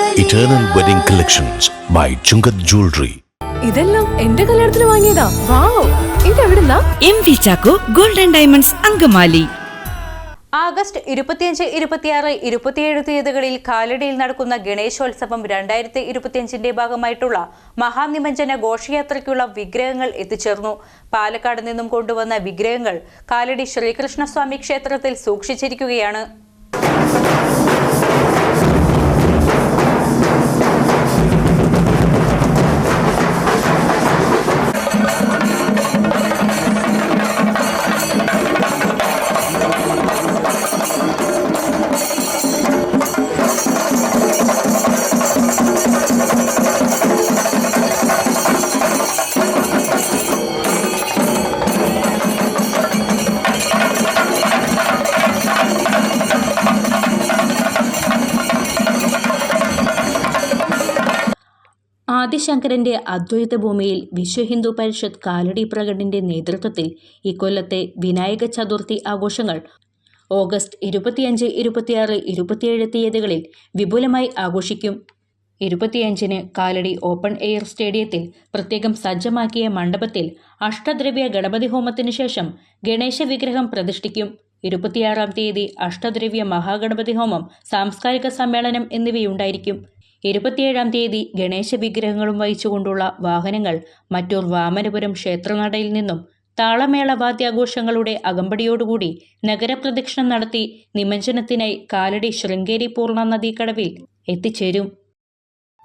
Eternal Wedding Collections by Chungath Jewelry. ഇതെല്ലാം എന്റെ കല്യാണത്തിന് വാങ്ങിയതാ. Wow ഇതെവിടുന്നാ? M V Chacko golden diamonds Angamaly. August ഇരുപത്തിയഞ്ച് ഇരുപത്തിയാറ് ഇരുപത്തിയേഴ് തീയതികളിൽ കാലടിയിൽ നടക്കുന്ന ഗണേശോത്സവം രണ്ടായിരത്തി ഇരുപത്തിയഞ്ചിന്റെ ഭാഗമായിട്ടുള്ള മഹാനിമഞ്ജന ഘോഷയാത്രയ്ക്കുള്ള വിഗ്രഹങ്ങൾ എത്തിച്ചേർന്നു. പാലക്കാട് നിന്നും കൊണ്ടുവന്ന വിഗ്രഹങ്ങൾ കാലടി ശ്രീകൃഷ്ണസ്വാമി ക്ഷേത്രത്തിൽ സൂക്ഷിച്ചിരിക്കുകയാണ്. ആദിശങ്കരന്റെ അദ്വൈത ഭൂമിയിൽ വിശ്വ ഹിന്ദു പരിഷത്ത് കാലടി പ്രകടിന്റെ നേതൃത്വത്തിൽ ഇക്കൊല്ലത്തെ വിനായക ചതുർത്ഥി ആഘോഷങ്ങൾ ഓഗസ്റ്റ് ഇരുപത്തിയഞ്ച് ഇരുപത്തിയാറ് ഇരുപത്തിയേഴ് തീയതികളിൽ വിപുലമായി ആഘോഷിക്കും. ഇരുപത്തിയഞ്ചിന് കാലടി ഓപ്പൺ എയർ സ്റ്റേഡിയത്തിൽ പ്രത്യേകം സജ്ജമാക്കിയ മണ്ഡപത്തിൽ അഷ്ടദ്രവ്യ ഗണപതി ഹോമത്തിനു ശേഷം ഗണേശ വിഗ്രഹം പ്രതിഷ്ഠിക്കും. ഇരുപത്തിയാറാം തീയതി അഷ്ടദ്രവ്യ മഹാഗണപതി ഹോമം സാംസ്കാരിക സമ്മേളനം എന്നിവയുണ്ടായിരിക്കും. ഇരുപത്തിയേഴാം തീയതി ഗണേശ വിഗ്രഹങ്ങളും വഹിച്ചുകൊണ്ടുള്ള വാഹനങ്ങൾ മറ്റൂർ വാമനപുരം ക്ഷേത്രനടയിൽ നിന്നും താളമേള വാദ്യാഘോഷങ്ങളുടെ അകമ്പടിയോടുകൂടി നഗരപ്രദക്ഷിണം നടത്തി നിമഞ്ജനത്തിനായി കാലടി ശൃംഗേരി പൂർണ നദീക്കടവിൽ എത്തിച്ചേരും.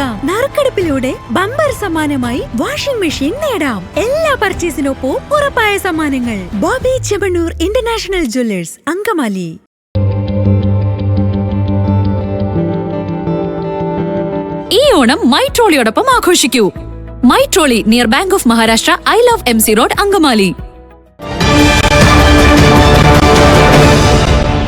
നറുക്കെടുപ്പിലൂടെ ബമ്പർ സമ്മാനമായി വാഷിംഗ് മെഷീൻ നേടാം. എല്ലാ പർച്ചേസിനൊപ്പവും ഉറപ്പായ സമ്മാനങ്ങൾ. Bobby Chemmanur international jewellers Angamaly. ഈ ഓണം മൈ ട്രോളിയോടൊപ്പം ആഘോഷിക്കൂ. My trolley near bank of Maharashtra I love M C road Angamaly.